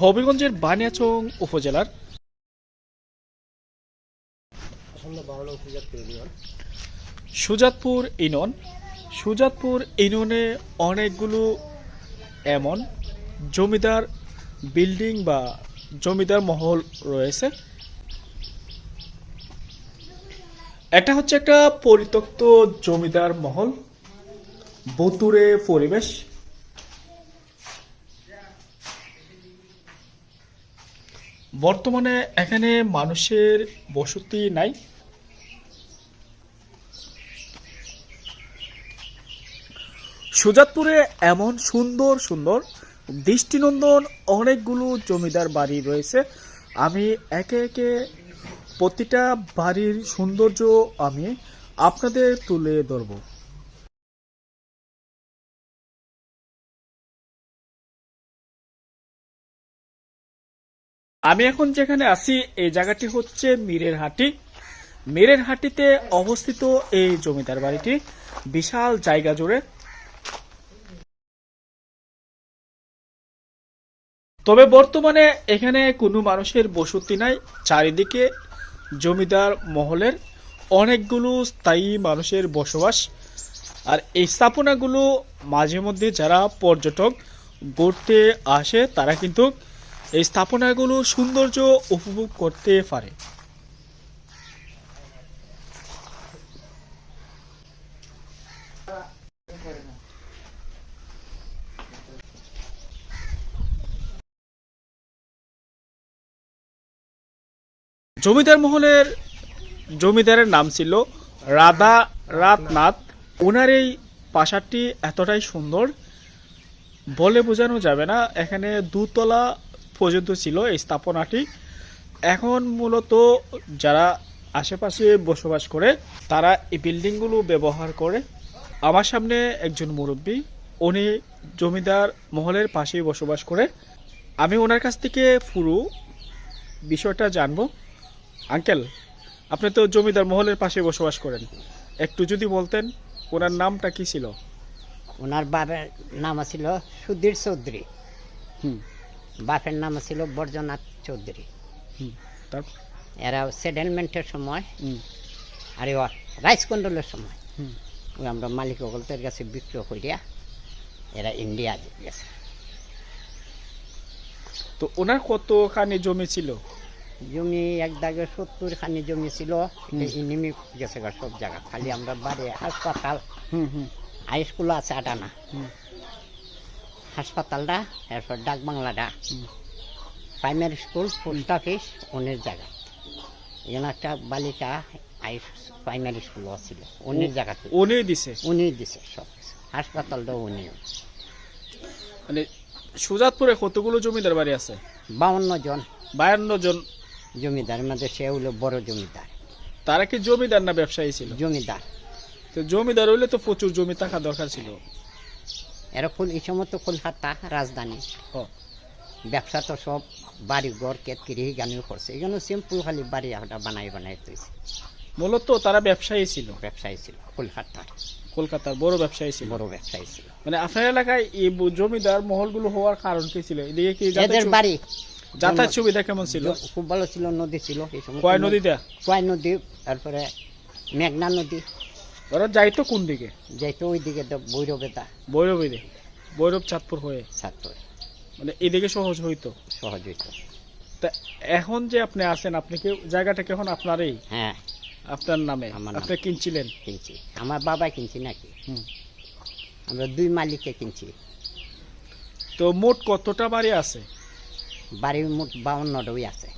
হবিগঞ্জের বানিয়াচং উপজেলার সুজাতপুর ইউনিয়ন। সুজাতপুর ইউনিয়নে অনেকগুলো এমন জমিদার বিল্ডিং বা জমিদার মহল রয়েছে। এটা হচ্ছে একটা পরিত্যক্ত জমিদার মহল, বতুরে পরিবেশ। বর্তমানে এখানে মানুষের বসতি নাই। সুজাতপুরে এমন সুন্দর সুন্দর দৃষ্টিনন্দন অনেকগুলো জমিদার বাড়ি রয়েছে। আমি একে একে প্রতিটা বাড়ির সৌন্দর্য আমি আপনাদের তুলে ধরব। আমি এখন যেখানে আছি, এই জায়গাটি হচ্ছে মীরের হাটি। মীরের হাটিতে অবস্থিত এই জমিদার বাড়িটি বিশাল জায়গা জুড়ে। তবে বর্তমানে এখানে কোনো মানুষের বসতি নাই, চারিদিকে জমিদার মহলের অনেকগুলো স্থায়ী মানুষের বসবাস। আর এই স্থাপনাগুলো মাঝে মধ্যে যারা পর্যটক ঘুরতে আসে, তারা কিন্তু এই স্থাপনাগুলো সৌন্দর্য উপভোগ করতে পারে। জমিদার মহলের জমিদারের নাম ছিল রাধা রাতনাথ। ওনার এই প্রাসাদটি এতটাই সুন্দর, বলে বোঝানো যাবে না। এখানে দুতলা পর্যন্ত ছিল এই স্থাপনাটি। এখন মূলত যারা আশেপাশে বসবাস করে তারা এই বিল্ডিংগুলো ব্যবহার করে। আমার সামনে একজন মুরব্বী উনি জমিদার মহলের পাশেই বসবাস করে। আমি ওনার কাছ থেকে পুরো বিষয়টা জানব। আঙ্কেল আপনি তো জমিদার মহলের পাশে বসবাস করেন। একটু যদি বলতেন ওনার নামটা কি ছিল? ওনার বাবার নাম ছিল সুধীর চৌধুরী। হুম। বাপের নাম ছিল বর্জনাথ চৌধুরী। এরা সেটেলমেন্টের সময় আর রাইস কন্ট্রোলের সময়। ওই আমরা মালিক অগলতের কাছে বিক্রয় করিয়া এরা ইন্ডিয়া গেছে। তো ওনার কত কতখানি জমি ছিল? জমি এক দাগে সত্তর খানি জমি ছিল। ইনিমি গেছে সব জায়গা। খালি আমরা বাড়ি হাসপাতাল হাই স্কুল আছে আটানা। হাসপাতালটা এরপর ডাক বাংলাটা। প্রাইমারি স্কুল পোস্ট অফিস অন্যের জায়গা। এখানে একটা বালিকা হাই প্রাইমারি স্কুল ছিল অন্যের জায়গা উনি দিছে? উনি দিছে সব কিছু। হাসপাতালটাও উনি মানে সুজাতপুরে কতগুলো জমিদার বাড়ি আছে? বাউন্ন জন। বায়ান্ন জন। জমিদার মধ্যে সে হলো বড় জমিদার। তারা কি জমিদার না ব্যবসায়ী ছিল? জমিদার। তো জমিদার হইলে তো প্রচুর জমি থাকা দরকার ছিল। এরা ফুল এই সময় তো কলকাতা রাজধানী। ও, ব্যবসা তো সব বাড়ি ঘর কেতকিরি গানিও করছে। এখানে সিম্পল খালি বাড়ি একটা বানাই বানাই তুইছে মূলত তারা ব্যবসায়ী ছিল? ব্যবসায়ী ছিল কলকাতার কলকাতার বড় ব্যবসায়ী ছিল? বড় ব্যবসায়ী ছিল। মানে আপনার এলাকায় এই জমিদার মহলগুলো হওয়ার কারণ কি ছিল? এদিকে কি এদের বাড়ি। যাতায়াত সুবিধা কেমন ছিল? খুব ভালো ছিল নদী ছিল। এই সময় কয় নদীতে? কয় নদী তারপরে মেঘনা নদী। ওরা যাইতো কোন দিকে? যাইতো ওই দিকে তো বৈরবেতা ভৈরবীরে ভৈরব চাঁদপুর হয়ে? ছাত্র মানে এদিকে সহজ হইতো? সহজ হইতো। তা এখন যে আপনি আছেন আপনি কি জায়গাটা কেমন আপনারই? হ্যাঁ। আপনার নামে? আপনি কিনছিলেন? কিনছি। আমার বাবা কিনছি নাকি? হুম। আমরা দুই মালিককে কিনছি। তো মোট কতটা বাড়ি আছে? বাড়ির মোট বাউন্নটাই আছে।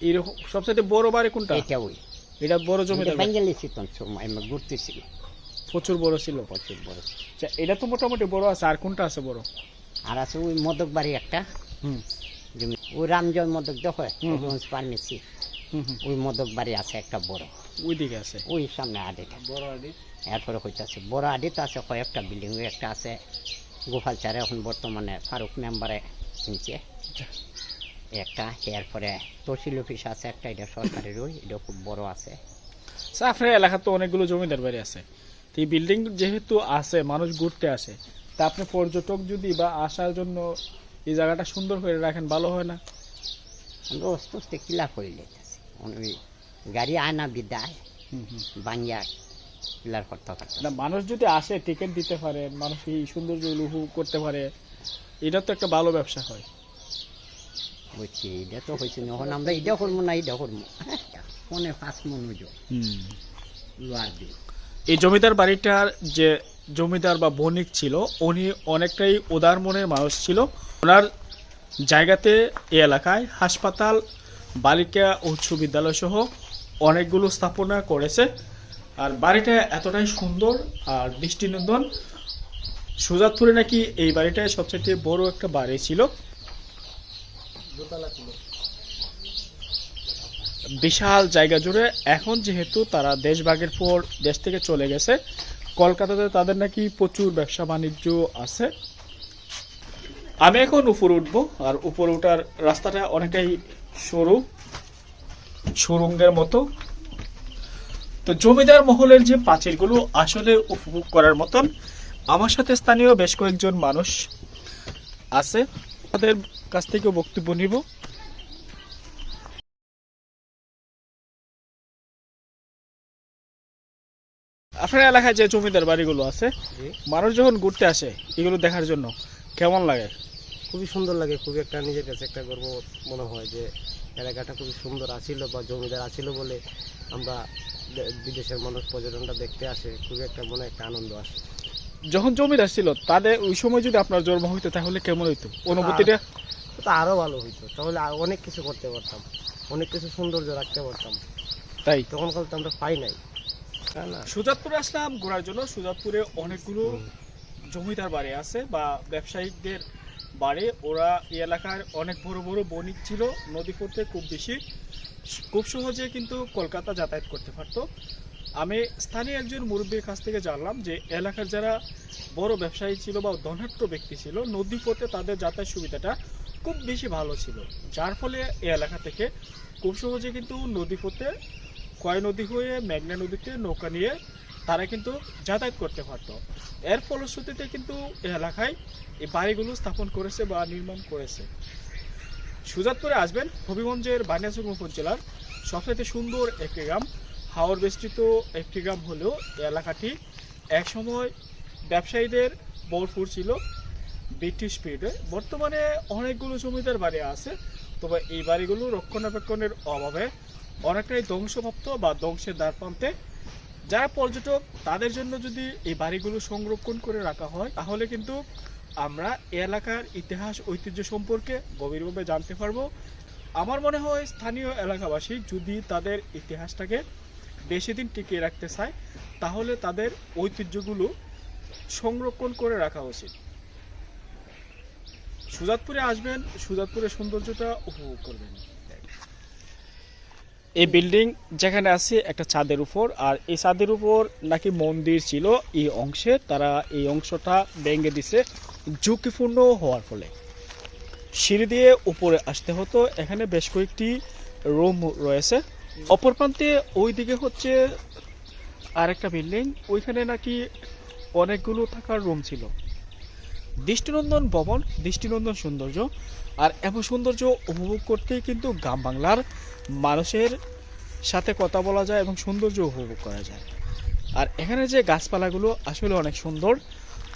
এরকম সবচেয়ে বড় বাড়ি কোনটা? এটা ওই। এটা বড় বাড়ি। বেঙ্গালি চিতন সময় আমরা ঘুরতেছি প্রচুর বড় ছিল। প্রচুর বড় আচ্ছা, এটা তো মোটামুটি বড় আছে আর কোনটা আছে বড়? আর আছে ওই মদক বাড়ি একটা। হুম। জমি ওই রামজয় মদক দেখো। ফার্মেসি ওই মদক বাড়ি আছে একটা বড়। ওইদিকে আছে? ওই সামনে আডিটা। বড় আড়ি। এরপরে হইতেছে বড় আডি তো আছে কয়েকটা বিল্ডিং একটা আছে। গোপালচারে এখন বর্তমানে ফারুক মেম্বারে কিনছে একটা এরপরে তহসিল অফিস আছে একটা এটা সরকারের ওই এটা খুব বড় আছে। স্যার আপনার এলাকাতে অনেকগুলো জমিদার বাড়ি আছে। তো এই বিল্ডিং যেহেতু আছে মানুষ ঘুরতে আসে তা আপনি পর্যটক যদি বা আসার জন্য এই জায়গাটা সুন্দর করে রাখেন ভালো হয় না? আমরা অস্তে অস্তে কিলা করে লেতেছি ওই গাড়ি আয়না বিদায় বাঙ্গিয়া কিলার করতে করতে না মানুষ যদি আসে টিকিট দিতে পারে মানুষ এই সৌন্দর্য উপভোগ করতে পারে এটা তো একটা ভালো ব্যবসা হয়। বুঝছি এটা তো হয়েছে। এখন আমরা এটা করব না এটা করব ফোনে পাঁচ মনোজ লোয়ার দিন। এই জমিদার বাড়িটার যে জমিদার বা বণিক ছিল উনি অনেকটাই উদার মনের মানুষ ছিল। ওনার জায়গাতে এই এলাকায় হাসপাতাল বালিকা উচ্চ বিদ্যালয় সহ অনেকগুলো স্থাপনা করেছে। আর বাড়িটা এতটাই সুন্দর আর দৃষ্টিনন্দন। সুজাতপুরে নাকি এই বাড়িটায় সবচেয়ে বড় একটা বাড়ি ছিল। বিশাল জায়গা জুড়ে এখন যেহেতু তারা দেশভাগের পর দেশ থেকে চলে গেছে, কলকাতাতে তাদের নাকি প্রচুর ব্যবসা বাণিজ্য আছে। আমি এখন উপরে উঠবো, আর উপরে ওঠার রাস্তাটা অনেকটাই সরু, সুরঙ্গের মতো। তো জমিদার মহলের যে পাঁচিলগুলো আসলে উপভোগ করার মতন, আমার সাথে স্থানীয় বেশ কয়েকজন মানুষ আছে। তাদের কাছ থেকে বক্তব্য নিব। আপনার এলাকায় যে জমিদার বাড়িগুলো আছে মানুষ যখন ঘুরতে আসে এগুলো দেখার জন্য কেমন লাগে? খুবই সুন্দর লাগে খুবই একটা নিজের কাছে একটা গর্ব মনে হয় যে এলাকাটা খুবই সুন্দর আছিল বা জমিদার আছিল বলে আমরা বিদেশের মানুষ পর্যটনটা দেখতে আসে খুবই একটা মনে একটা আনন্দ আসে। যখন জমিদার ছিল তাদের ওই সময় যদি আপনার জন্ম হইতো তাহলে কেমন হইতো? অনুভূতিটা? তো আরও ভালো হইতো। তাহলে অনেক কিছু করতে পারতাম। অনেক কিছু সৌন্দর্য রাখতে পারতাম। তাই? তখনকাল তো আমরা পাই নাই। না সুজাতপুরে আসলাম ঘোরার জন্য। সুজাতপুরে অনেকগুলো জমিদার বাড়ি আছে বা ব্যবসায়িকদের বাড়ি। ওরা এই এলাকার অনেক বড় বড় বণিক ছিল। নদী পড়তে খুব বেশি। খুব সহজে কিন্তু কলকাতা যাতায়াত করতে পারতো। আমি স্থানীয় একজন মুরব্বীর কাছ থেকে জানলাম যে এলাকার যারা বড় ব্যবসায়ী ছিল বা ধনাঢ্য ব্যক্তি ছিল, নদী পথে তাদের যাতায়াত সুবিধাটা খুব বেশি ভালো ছিল। যার ফলে এই এলাকা থেকে খুব সহজে কিন্তু নদী পথে, কয় নদী হয়ে মেঘনা নদীতে নৌকা নিয়ে তারা কিন্তু যাতায়াত করতে পারতো। এর ফলশ্রুতিতে কিন্তু এলাকায় এই বাড়িগুলো স্থাপন করেছে বা নির্মাণ করেছে। সুজাতপুরে আসবেন হবিগঞ্জের বানিয়াচুর উপজেলার সবচেয়ে সুন্দর একটি গ্রাম হাওর বেষ্টিত একটি গ্রাম হলেও এলাকাটি একসময় ব্যবসায়ীদের ভরপুর ছিল ব্রিটিশ পিরিয়ডে বর্তমানে অনেকগুলো জমিদার বাড়ি আছে, তবে এই বাড়িগুলো রক্ষণাবেক্ষণের অভাবে অনেকটাই ধ্বংসপ্রাপ্ত বা ধ্বংসের দ্বার প্রান্তে। যারা পর্যটক তাদের জন্য যদি এই বাড়িগুলো সংরক্ষণ করে রাখা হয়, তাহলে কিন্তু আমরা এলাকার ইতিহাস, ঐতিহ্য সম্পর্কে গভীরভাবে জানতে পারব। আমার মনে হয় স্থানীয় এলাকাবাসী যদি তাদের ইতিহাসটাকে বেশি দিন টিকিয়ে রাখতে চায়, তাহলে তাদের ঐতিহ্যগুলো সংরক্ষণ করে রাখা উচিত। সুজাতপুরে আসবেন, সুজাতপুরের সৌন্দর্যটা উপভোগ করবেন। এই বিল্ডিং যেখানে আছে একটা ছাদের উপর, আর এই ছাদের উপর নাকি মন্দির ছিল, এই অংশে তারা এই অংশটা ভেঙে দিছে, ঝুঁকিপূর্ণ হওয়ার ফলে। সিঁড়ি দিয়ে উপরে আসতে হতো, এখানে বেশ কয়েকটি রুম রয়েছে। অপর প্রান্তে ওই দিকে হচ্ছে আরেকটা বিল্ডিং, ওইখানে নাকি অনেকগুলো থাকার রুম ছিল। দৃষ্টিনন্দন ভবন, দৃষ্টিনন্দন সৌন্দর্য, আর এমন সৌন্দর্য উপভোগ করতেই কিন্তু গ্রাম বাংলার মানুষের সাথে কথা বলা যায় এবং সৌন্দর্য উপভোগ করা যায়। আর এখানে যে গাছপালাগুলো আসলে অনেক সুন্দর,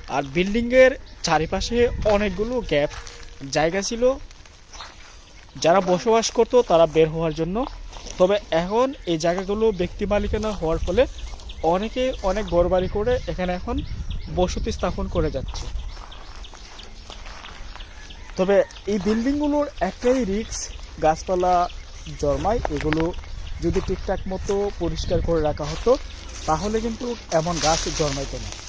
আর বিল্ডিংয়ের চারিপাশে অনেকগুলো গ্যাপ জায়গা ছিল। যারা বসবাস করতো তারা বের হওয়ার জন্য তবে এখন এই জায়গাগুলো ব্যক্তি মালিকানা হওয়ার ফলে অনেকে অনেক ঘর বাড়ি করে এখানে এখন বসতি স্থাপন করে যাচ্ছে। তবে এই বিল্ডিংগুলোর একটাই রিক্স গাছপালা জন্মায়, এগুলো যদি ঠিকঠাক মতো পরিষ্কার করে রাখা হতো, তাহলে কিন্তু এমন গাছ জন্মাইতো না।